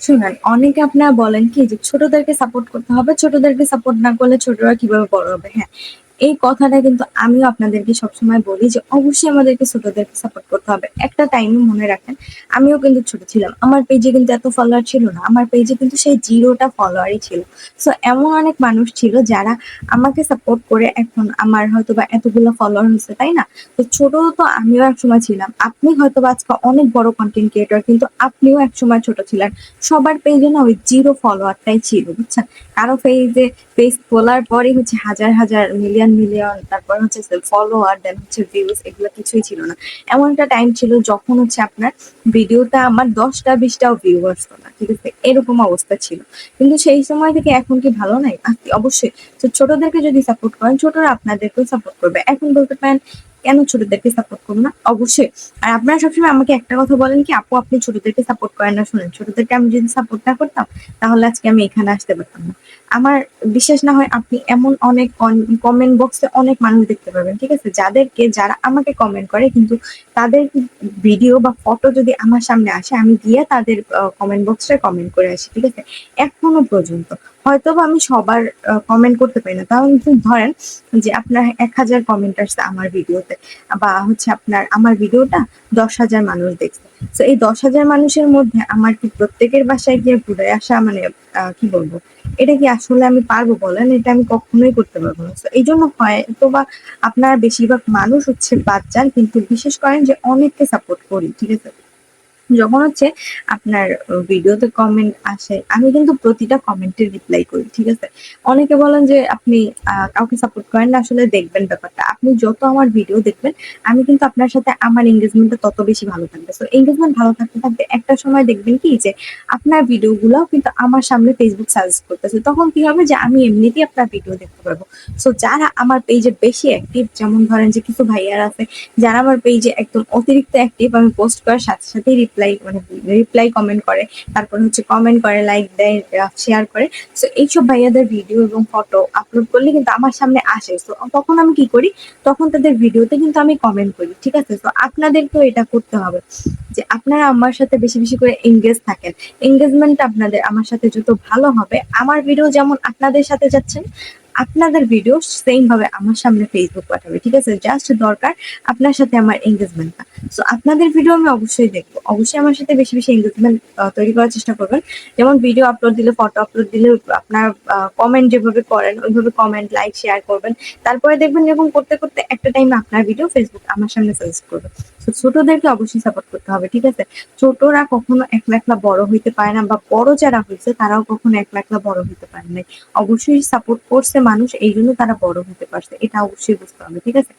শুনেন, অনেকে আপনারা বলেন কি যে ছোটদেরকে সাপোর্ট করতে হবে, ছোটদেরকে সাপোর্ট না করলে ছোটরা কীভাবে বড় হবে? হ্যাঁ এই কথাটা কিন্তু আমিও আপনাদেরকে সবসময় বলি যে অবশ্যই আমাদেরকে ছোটদেরকে সাপোর্ট করতে হবে। একটা টাইমে মনে রাখেন, আমিও কিন্তু ছোট ছিলাম। আমার পেজে কিন্তু এত ফলোয়ার ছিল না। আমার পেজে কিন্তু সেই জিরোটা ফলোয়ারই ছিল। সো এমন অনেক মানুষ ছিল যারা আমাকে সাপোর্ট করে এখন আমার হয়তো বা এতগুলো ফলোয়ার হয়েছে, তাই না? তো ছোট তো আমিও এক সময় ছিলাম। আপনি হয়তো বা আজকে অনেক বড় কন্টেন্ট ক্রিয়েটর কিন্তু আপনিও একসময় ছোট ছিলেন। সবার পেজে না ওই জিরো ফলোয়ারটাই ছিল, বুঝছেন? কারও পেজে পেজ খোলার পরে হচ্ছে হাজার হাজার মিলিয়ন মিলিয়ন তারপর হচ্ছে ফলোয়ার দেন হচ্ছে ভিউজ এগুলো কিছুই ছিল না। এমন একটা টাইম ছিল যখন হচ্ছে আপনার ভিডিওটা আমার দশটা, বিশটাও ভিউ আসতো না, ঠিক আছে? এরকম অবস্থা ছিল। কিন্তু সেই সময় থেকে এখন কি ভালো নাই? অবশ্যই। তো ছোটদেরকে যদি সাপোর্ট করেন, ছোটরা আপনাদেরকেও সাপোর্ট করবে। এখন বলতে পারেন কেন ছোটদেরকে সাপোর্ট করব না? অবশ্যই। আর আপনারা সবসময় আমাকে একটা কথা বলেন কি, আপু, আপনি ছোটদেরকে সাপোর্ট করেন না। শুনেন, ছোটদেরকে আমি যদি সাপোর্ট না করতাম, তাহলে আজকে আমি এখানে আসতে পারতাম না। আমার বিশ্বাস না হয় আপনি এমন অনেক কমেন্ট বক্সে অনেক মানুষ দেখতে পাবেন ঠিক আছে? যাদেরকে, যারা আমাকে কমেন্ট করে, কিন্তু তাদের ভিডিও বা ফটো যদি আমার সামনে আসে, আমি গিয়ে তাদের কমেন্ট বক্সে কমেন্ট করে আসি, ঠিক আছে? এখনও পর্যন্ত। হয়তো আমি সবার কমেন্ট করতে পারি না। কিন্তু ধরেন যে আপনার এক হাজার কমেন্ট আসছে আমার ভিডিওতে বা হচ্ছে আপনার, আমার ভিডিওটা দশ হাজার মানুষ দেখছে। তো এই দশ হাজার মানুষের মধ্যে আমার কি প্রত্যেকের বাসায় গিয়ে ঘুরে আসা মানে কি বলব? এটা কি আসলে আমি পারব বলেন? এটা আমি কখনোই করতে পারব না। এই জন্য হয়তো বা আপনার বেশিরভাগ মানুষ হচ্ছে যান কিন্তু বিশেষ করেন যে অনেককে সাপোর্ট করি, ঠিক আছে? যখন হচ্ছে আপনার ভিডিওতে কমেন্ট আসে, আমি কিন্তু প্রতিটা কমেন্টের রিপ্লাই করি, ঠিক আছে? অনেকে বলেন যে আপনি কাউকে সাপোর্ট করেন না, আসলে দেখবেন ব্যাপারটা। আপনি যত আমার ভিডিও দেখবেন, আমি কিন্তু আপনার সাথে আমার এঙ্গেজমেন্টটা তত বেশি ভালো থাকবে। তো এঙ্গেজমেন্ট ভালো থাকতে থাকতে একটা সময় দেখবেন কি যে, আপনার ভিডিওগুলোও কিন্তু আমার সামনে ফেসবুক সাজেস্ট করতেছে। তখন কি হবে যে, আমি এমনিতেই আপনার ভিডিও দেখতে পারব। সো যারা আমার পেজে বেশি অ্যাক্টিভ যেমন ধরেন যে কিছু ভাইয়ার আছে, যারা আমার পেজে একদম অতিরিক্ত অ্যাক্টিভ আমি পোস্ট করার সাথে সাথেই মানে রিপ্লাই কমেন্ট করে, তারপর হচ্ছে কমেন্ট করে লাইক দেয় শেয়ার করে। সো এইসব ভাইয়াদের ভিডিও এবং ফটো আপলোড করলে কিন্তু আমার সামনে আসে। তো তখন আমি কি করি? তখন তাদের ভিডিওতে কিন্তু আমি কমেন্ট করি, ঠিক আছে? তো আপনাদেরকেও এটা করতে হবে যে আপনারা আমার সাথে বেশি বেশি করে এঙ্গেজ থাকেন। এঙ্গেজমেন্ট আপনাদের আমার সাথে যত ভালো হবে, আমার ভিডিও যেমন আপনাদের সাথে যাচ্ছেন আপনাদের ভিডিও সেম ভাবে আমার সামনে ফেসবুক পাঠাবে, ঠিক আছে? জাস্ট দরকার আপনার সাথে আমার এঙ্গেজমেন্টটা সো আপনাদের ভিডিও আমি অবশ্যই দেখব। অবশ্যই আমার সাথে বেশি বেশি এঙ্গেজমেন্ট তৈরি করার চেষ্টা করবেন। যেমন ভিডিও আপলোড দিলে ফটো আপলোড দিলে, আপনার কমেন্ট যেভাবে করেন, ওইভাবে কমেন্ট লাইক শেয়ার করবেন। তারপরে দেখবেন এরকম করতে করতে একটা টাইমে আপনার ভিডিও ফেসবুক আমার সামনে সাজেস্ট করবে। তো ছোটদেরকে অবশ্যই সাপোর্ট করতে হবে, ঠিক আছে? ছোটরা কখনো একলা একলা বড় হইতে পারে না, বা বড় যারা হয়েছে তারাও কখনো একলা একলা বড় হইতে পারে না অবশ্যই সাপোর্ট করছে মানুষ এই জন্য তারা বড় হতে পারছে, এটা অবশ্যই বুঝতে হবে, ঠিক আছে?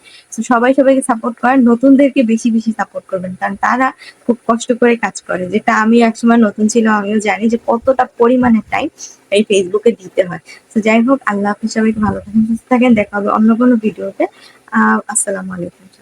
সবাই সবাইকে সাপোর্ট করেন, নতুনদেরকে বেশি বেশি সাপোর্ট করবেন, কারণ তারা খুব কষ্ট করে কাজ করে, যেটা আমি একসময় নতুন ছিলাম, আমিও জানি যে কতটা পরিমাণের টাইম এই ফেসবুকে দিতে হয়। তো যাই হোক, আল্লাহ হাফিজ, সবাইকে ভালো থাকেন, সুস্থ থাকেন, দেখা হবে অন্য কোনো ভিডিওতে আহ, আসসালামু আলাইকুম।